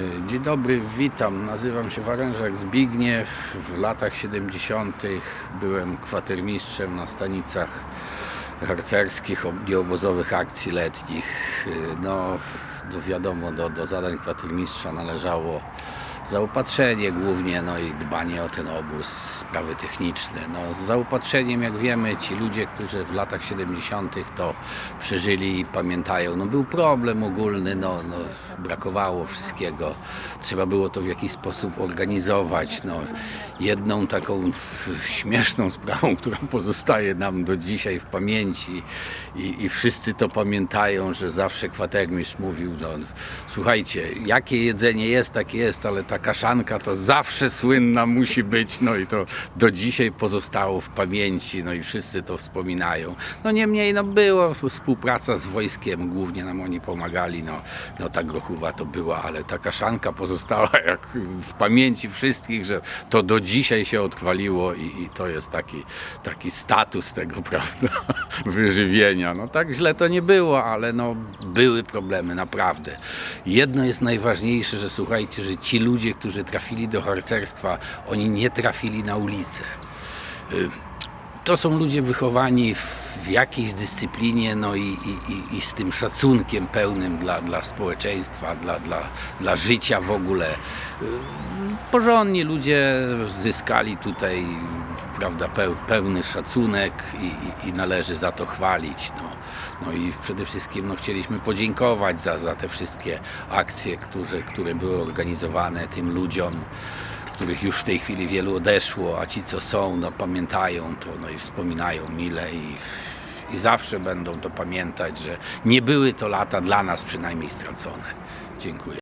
Y, Dzień dobry, witam. Nazywam się Warężak Zbigniew. W latach 70. byłem kwatermistrzem na stanicach harcerskich, ob- nieobozowych akcji letnich. Y, No, do, wiadomo, do, do zadań kwatermistrza należało zaopatrzenie głównie, no i dbanie o ten obóz, sprawy techniczne. No, z zaopatrzeniem, jak wiemy, ci ludzie, którzy w latach 70. to przeżyli i pamiętają, no był problem ogólny, no, no, brakowało wszystkiego. Trzeba było to w jakiś sposób organizować. No, jedną taką śmieszną sprawą, która pozostaje nam do dzisiaj w pamięci i, i wszyscy to pamiętają, że zawsze kwatermistrz mówił, słuchajcie, jakie jedzenie jest, takie jest, ale ta kaszanka to zawsze słynna musi być, no i to do dzisiaj pozostało w pamięci, no i wszyscy to wspominają. No niemniej, no była współpraca z wojskiem, głównie nam oni pomagali, no, no ta grochuwa to była, ale ta kaszanka pozostała jak w pamięci wszystkich, że to do dzisiaj się odchwaliło i, i to jest taki, taki status tego, prawda, wyżywienia. No tak źle to nie było, ale no były problemy, naprawdę. Jedno jest najważniejsze, że słuchajcie, że ci ludzie, którzy trafili do harcerstwa, oni nie trafili na ulicę. To są ludzie wychowani w jakiejś dyscyplinie, no i, i, i, z tym szacunkiem pełnym dla, dla społeczeństwa, dla, dla, dla życia w ogóle. Y, Porządni ludzie zyskali tutaj prawda, peł- pełny szacunek i, i, i należy za to chwalić. No, no i przede wszystkim no, chcieliśmy podziękować za, za te wszystkie akcje, które, które były organizowane tym ludziom których już w tej chwili wielu odeszło, a ci co są, no pamiętają to, no i wspominają mile i, i zawsze będą to pamiętać, że nie były to lata dla nas przynajmniej stracone. Dziękuję.